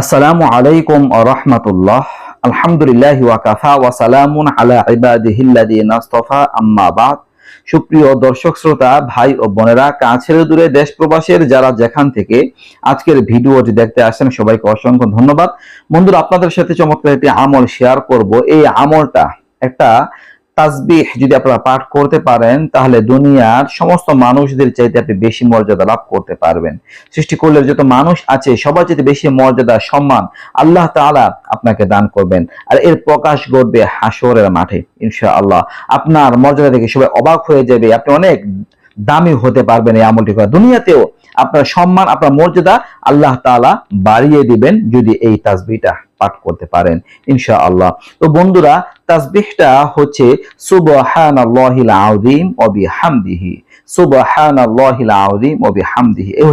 আসসালামু আলাইকুম রহমতুল্লাহ। আলহামদুলিল্লাহ ওয়াকাফা ওয়া সালামুন আলা ইবাদিহিল্লাযিনা ইসতাফা আম্মা বাদ। সুপ্রিয় দর্শক, শ্রোতা, ভাই ও বোনেরা, কাছের দূরে দেশ প্রবাসের যারা যেখান থেকে আজকের ভিডিওটি দেখতে আসেন সবাইকে অসংখ্য ধন্যবাদ। বন্ধুরা, আপনাদের সাথে চমৎকার একটি আমল শেয়ার করব। এই আমলটা একটা তাসবিহ যদি আপনারা পাঠ করতে পারেন, তাহলে দুনিয়ার সমস্ত মানুষদের চাইতে আপনি বেশি মর্যাদা লাভ করতে পারবেন। সৃষ্টি করলে যত মানুষ আছে, সবার চাইতে বেশি মর্যাদা, সম্মান আল্লাহ তাআলা আপনাকে দান করবেন। আর এর প্রকাশ ঘটবে হাসরের মাঠে, ইনশাআল্লাহ। আপনার মর্যাদা থেকে সবাই অবাক হয়ে যাবে। আপনি অনেক দামি হতে পারবেন এই আমলটি করা। দুনিয়াতেও আপনার সম্মান, আপনার মর্যাদা আল্লাহ তালা বাড়িয়ে দিবেন যদি এই তাজবিটা পাঠ করতে পারেন ইনশা আল্লাহ তো বন্ধুরা তাজবিহটা হচ্ছে সুবহানাল্লাহিল আযীম ওয়া বিহামদিহি। এই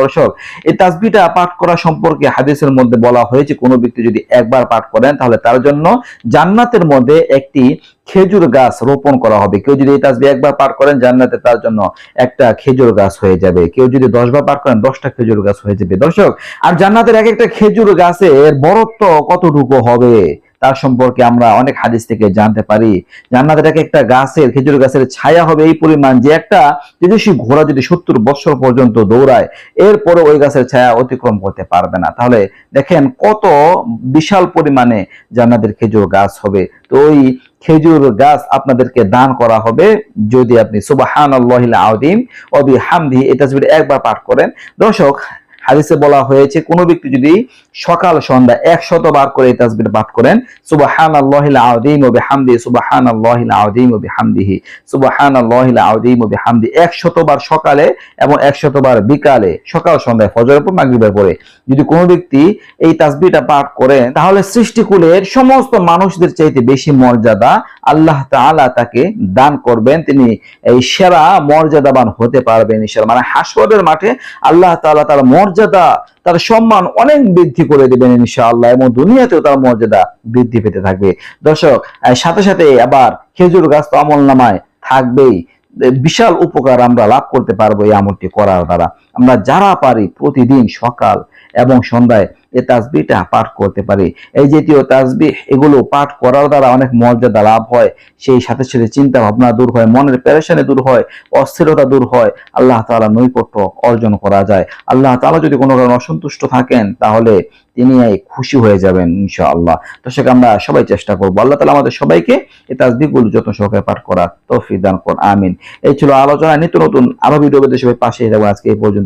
দর্শক, এই তাসবিহটা পাঠ করা সম্পর্কে হাদিসের মধ্যে বলা হয়েছে, কোনো ব্যক্তি যদি একবার পাঠ করেন, তাহলে তার জন্য জান্নাতের মধ্যে একটি খেজুর গাছ রোপণ করা হবে। কেউ যদি এই একবার পাঠ করেন, জান্নাতে তার জন্য একটা খেজুর গাছ হয়ে যাবে। কেউ যদি দশ বার পাঠ করেন, দশটা খেজুর গাছ হয়ে যাবে। দর্শক, আর জান্নাতের এক একটা খেজুর গাছের বরত্ব কতটুকু হবে? তার সম্পর্কে আমরা অনেক হাদিস থেকে জানতে পারি। জান্নাতের এক একটা গাছের, খেজুর গাছের ছায়া হবে এই পরিমাণ যে একটা বিদেশি ঘোড়া যদি সত্তর বছর পর্যন্ত দৌড়ায় এরপরে ওই গাছের ছায়া অতিক্রম করতে পারবে না। তাহলে দেখেন কত বিশাল পরিমাণে জান্নাতের খেজুর গাছ হবে। তো ওই খেজুর গাছ আপনাদেরকে দান করা হবে যদি আপনি সুবাহান আউদিম অবি হামদি এটা যদি একবার পাঠ করেন। দর্শক হাদিসে বলা হয়েছে, কোনো ব্যক্তি যদি সকাল, সন্ধ্যা একশত বার করে এই তাসবির পাঠ করেন সুবাহান আল্লাহিল আউদিম ও বিহামদি সুবাহান আল্লাহিল আউদিম ও বিহামদিহি সুবাহান আল্লাহিল আউদিম ও বিহামদি একশত বার সকালে এবং একশত বার বিকালে, সকাল, সন্ধ্যায় ফজরের পর মাগরিবের পরে যদি কোনো ব্যক্তি এই তাসবিটা পাঠ করেন, তাহলে সৃষ্টিকুলের সমস্ত মানুষদের চাইতে বেশি মর্যাদা আল্লাহ তাআলা তাকে দান করবেন। তিনি এই সেরা মর্যাদাবান হতে পারবেন ঈশ্বর মানে হাসপাতালের মাঠে আল্লাহ তাআলা তার মর্যাদা তার সম্মান অনেক বৃদ্ধি করে দেবেন ইনশাআল্লাহ এবং দুনিয়াতেও তার মর্যাদা বৃদ্ধি পেতে থাকবে। দর্শক সাথে সাথে আবার খেজুর গাছ তো আমল নামায় থাকবেই। বিশাল উপকার আমরা লাভ করতে পারব এই আমলটি করার দ্বারা। আমরা যারা পারি প্রতিদিন সকাল এবং সন্ধ্যায় এই তাসবিটা পাঠ করতে পারি। এই জাতীয় তাসবি এগুলো পাঠ করার দ্বারা অনেক মর্যাদা লাভ হয়, সেই সাথে সাথে চিন্তা ভাবনা দূর হয়, মনের পেরেশানি দূর হয়, অস্থিরতা দূর হয়, আল্লাহ তালা নৈকট্য অর্জন করা যায়। আল্লাহ তাআলা যদি কোনো কারণে অসন্তুষ্ট থাকেন, তাহলে তিনি এই খুশি হয়ে যাবেন ইনশাআল্লাহ। তো সেটা আমরা সবাই চেষ্টা করব। আল্লাহ তালা আমাদের সবাইকে এই তাসবিগুলো যত্ন সহকারে পাঠ করার তৌফিক দান করুন, আমিন। এই ছিল আলোচনা, নিত্য নতুন আরও ভিডিও সবাই পাশে যাব আজকে এই পর্যন্ত